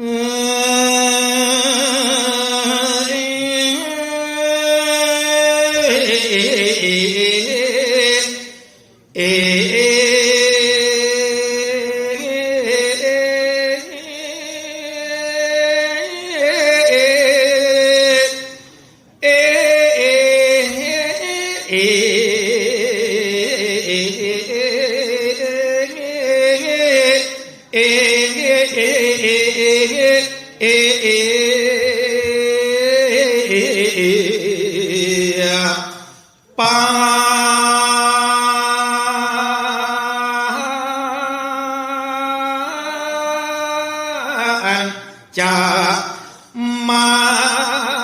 eh, eh, eh, จะมา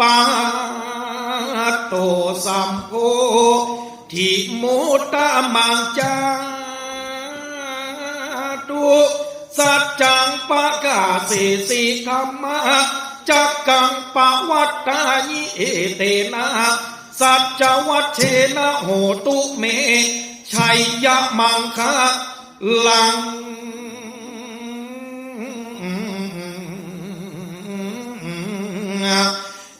ปาโตสัมโพธิมุตตะมังจาตุสัจจังปะกาสิสิธรรมะจักกังปะวัตตายิเอเตนะสัจจวัชเชนะโหตุเมชัยยะมังคะลัง